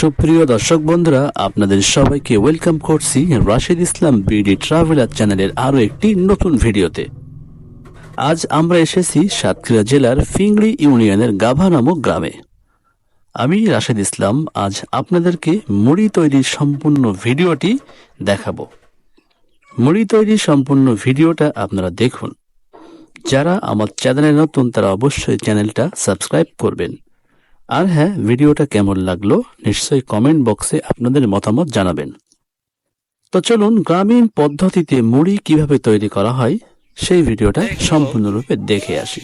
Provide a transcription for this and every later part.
সুপ্রিয় দর্শক বন্ধুরা, আপনাদের সবাইকে ওয়েলকাম করছি রাশিদ ইসলাম বিডি ট্রাভেলার চ্যানেলের আরও একটি নতুন ভিডিওতে। আজ আমরা এসেছি সাতক্ষীরা জেলার ফিংড়ি ইউনিয়নের গাভা নামক গ্রামে। আমি রাশেদ ইসলাম, আজ আপনাদেরকে মুড়ি তৈরির সম্পূর্ণ ভিডিওটি দেখাবো। মুড়ি তৈরির সম্পূর্ণ ভিডিওটা আপনারা দেখুন। যারা আমার চ্যানেলে নতুন, তারা অবশ্যই চ্যানেলটা সাবস্ক্রাইব করবেন। আর হ্যাঁ ভিডিওটা কেমন লাগল নিশ্চয়ই কমেন্ট বক্সে আপনাদের মতামত জানাবেন। তো চলুন গ্রামীণ পদ্ধতিতে মুড়ি কীভাবে তৈরি করা হয় সেই ভিডিওটা সম্পূর্ণরূপে দেখে আসি।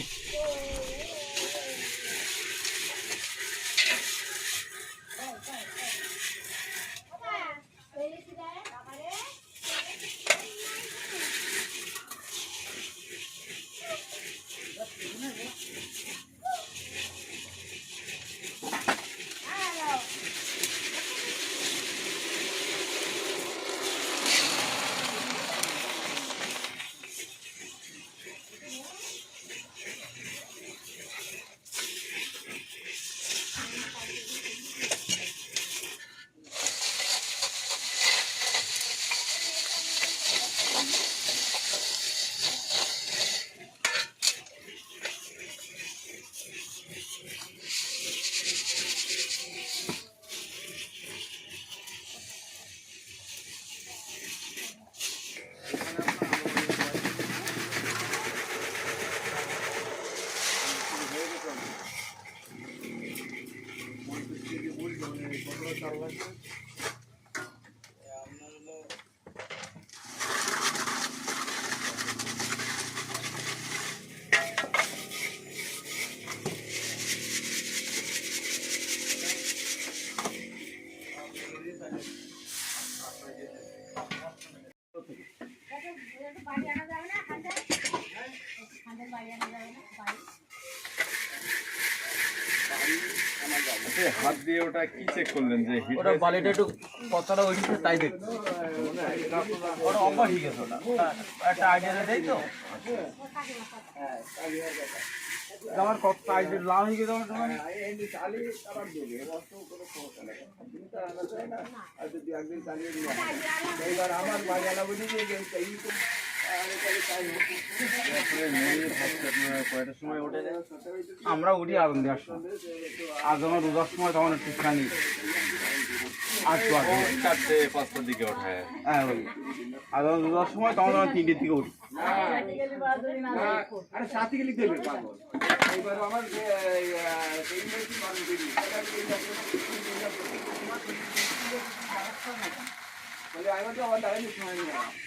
হাত দিয়ে ওটা কি চেক করলেন যে ওটা বালিটা একটু কথাটা ওইদিকে তাই দেখ। ওটা অভ্যাস হয়ে গেছে ওটা। একটা আইডিয়া দেয় তো? আমার কত আইডিয়া লাভ হয়ে গেছে আমার সময় ওঠে আমরা উঠি আগুন দেওয়ার সময় আর যখন রোজার সময় তখন একটু খানি চারটে পাঁচটার দিকে ওঠায় হ্যাঁ ওই আর যখন রোজার সময় তখন আমরা তিনটের দিকে উঠি তো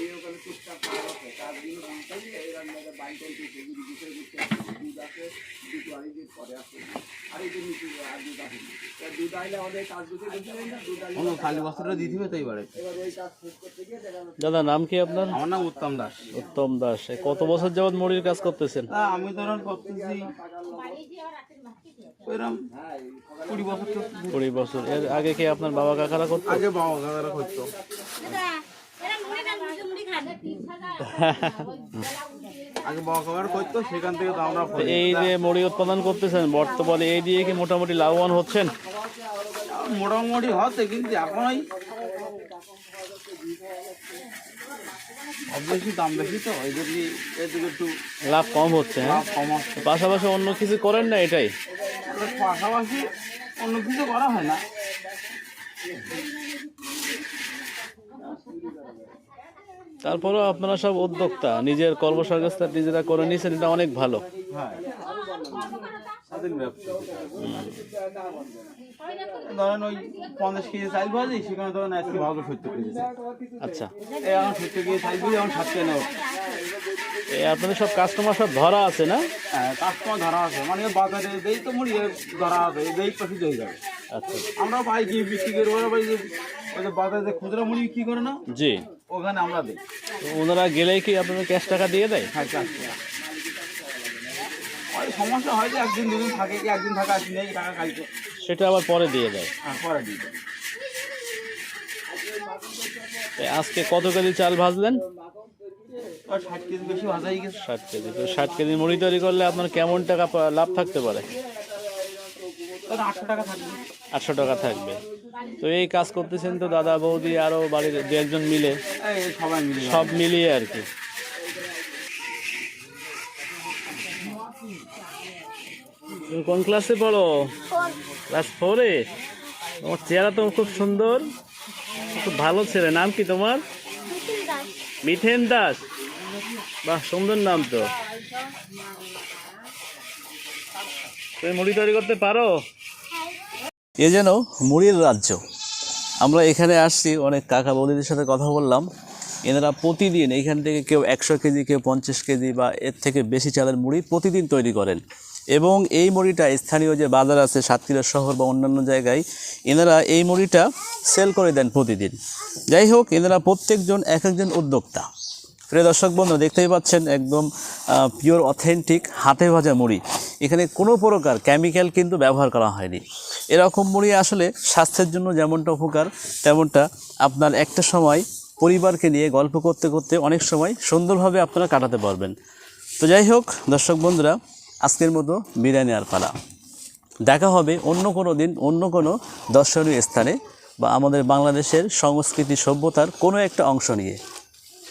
এত হিরো কোনো খালি বস্ত্রটা দিতে হবে তো এই বাড়িতে দাদা নাম কি আপনার? আমার নাম উত্তম দাস। উত্তম দাস। কত বছর যাবত মুড়ির কাজ করতেছেন? আমি ধরুন করতেছি কুড়ি বছর কুড়ি বছর। এর আগে কি আপনার বাবা কাকারা করতো? আগে বাবা কাকারা করতো আগে বাবা কাকারা করতো সেখান থেকে তো আমরা তো এই যে মুড়ি উৎপাদন করতেছেন বর্তমানে এই দিয়ে কি মোটামুটি লাভবান হচ্ছেন? মোটামুটি হচ্ছে কিন্তু এখন ওই সব বেশি দাম বেশি তো এই জন্য এদিকে একটু লাভ কম হচ্ছে হ্যাঁ? পাশাপাশি অন্য কিছু করেন না এটাই? পাশাপাশি অন্য কিছু করা হয় না। তারপরেও আপনারা সব উদ্যোক্তা নিজের কর্মসংস্থান নিজেরা করে নিয়েছেন এটা অনেক ভালো। হ্যাঁ। ধরেন ওই পঞ্চাশ কেজি চাল সেখানে ধরেন আজকে ভালো সত্তর কেজি আচ্ছা। এই এখন সত্তর কেজি চাল বাজে এখন ষাট কেজি নেব। এই আপনাদের সব কাস্টমার সব ধরা আছে না? কাস্টমার ধরা আছে। মানে বাজারে দেই তো মুড়ি ধরা আছে দেই হয়ে যাবে। আচ্ছা। আমরা বিক্রি ওরা বাজারে খুচরা মুড়ি বিক্রি করে না? জি। ওখানে আমরা দিই ওনারা গেলেই কি আপনাদের ক্যাশ টাকা দিয়ে দেয়? হ্যাঁ টাকা সমস্যা হয় যে একদিন দুদিন থাকে কি একদিন থাকা একদিন নেই টাকা কালকে সেটা আবার পরে দিয়ে দেয়। হ্যাঁ পরে দিয়ে দেয়। আজকে কত কেজি চাল ভাজলেন? ষাট কেজি বেশি ভাজা গেছে। ষাট কেজি। তো ষাট কেজি মুড়ি তৈরি করলে আপনার কেমন টাকা লাভ থাকতে পারে? আটশো টাকা থাকবে। আটশো টাকা থাকবে। তো এই কাজ করতেছেন তো দাদা, বৌদি আরও বাড়ির দু একজন মিলে। মিলে সব মিলিয়ে আর কি। কোন ক্লাসে পড়ো? ক্লাস ফোরে তোমার চেহারা তো খুব সুন্দর। খুব ভালো ছেলে। নাম কি তোমার? মিথেন দাস। বাহ, সুন্দর নাম তো। তুমি মুড়ি তৈরি করতে পারো? এ যেন মুড়ির রাজ্য। আমরা এখানে আসছি, অনেক কাকা বৌদিদের সাথে কথা বললাম। এনারা প্রতিদিন এইখান থেকে কেউ একশো কেজি, কেউ পঞ্চাশ কেজি বা এর থেকে বেশি চালের মুড়ি প্রতিদিন তৈরি করেন। এবং এই মুড়িটা স্থানীয় যে বাজার আছে, সাতক্ষীরা শহর বা অন্যান্য জায়গায়, এনারা এই মুড়িটা সেল করে দেন প্রতিদিন। যাই হোক, এনারা প্রত্যেকজন এক একজন উদ্যোক্তা। প্রিয় দর্শক বন্ধু, দেখতেই পাচ্ছেন একদম পিওর অথেন্টিক হাতে ভাজা মুড়ি। এখানে কোনো প্রকার কেমিক্যাল কিন্তু ব্যবহার করা হয়নি। এরকম মুড়ি আসলে স্বাস্থ্যের জন্য যেমনটা উপকার, তেমনটা আপনার একটা সময় পরিবারকে নিয়ে গল্প করতে করতে অনেক সময় সুন্দরভাবে আপনারা কাটাতে পারবেন। তো যাই হোক, দর্শক বন্ধুরা, আজকের মতো বিদায় নেওয়ার পালা। দেখা হবে অন্য কোনো দিন, অন্য কোনো দর্শনীয় স্থানে বা আমাদের বাংলাদেশের সংস্কৃতি সভ্যতার কোনো একটা অংশ নিয়ে।